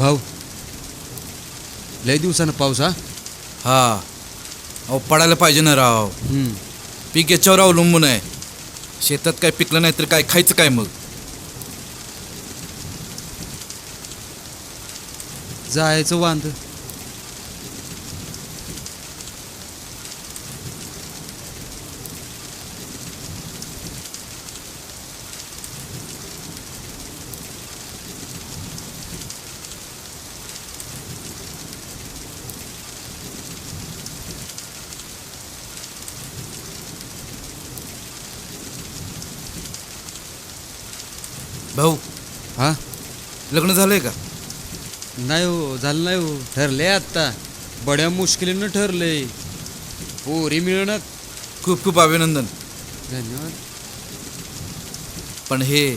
भाऊ लय दिवसानं पाऊस हा? हा. अहो पडायला पाहिजे ना राव. हम्म. पीक याच्यावर अवलंबून आहे. शेतात काय पिकलं नाही तर काय खायचं काय मग? जायचं वांद. भाऊ. हा? लग्न झालंय का? नाही हो झालं नाही हो. ठरले आत्ता. बड्या मुश्किलीनं ठरले पोरी मिळणं खूप खूप अभिनंदन. धन्यवाद. पण हे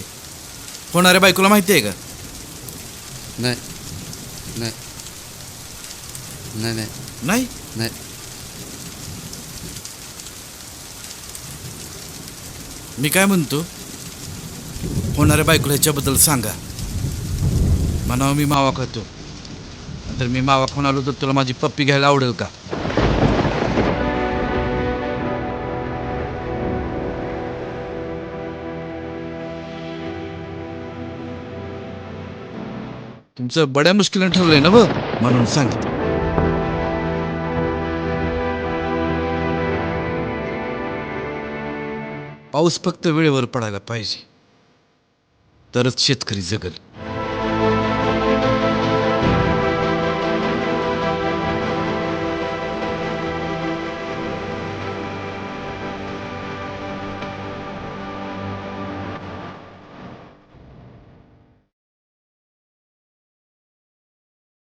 होणाऱ्या बायकोला माहिती आहे का? नाही. नाही. नाही नाही. नाही? नाही. मी काय म्हणतो? होणाऱ्या बायकोला ह्याच्याबद्दल सांगा. म्हणावं मी मावा खातो. तर मी मावा खाऊन आलो तर तुला माझी पप्पी घ्यायला आवडेल का? तुमचं बड्या मुश्किलीनं ठरलंय ना बघ म्हणून सांगितलं. पाऊस फक्त वेळेवर पडायला पाहिजे. तरच शेतकरी जगल.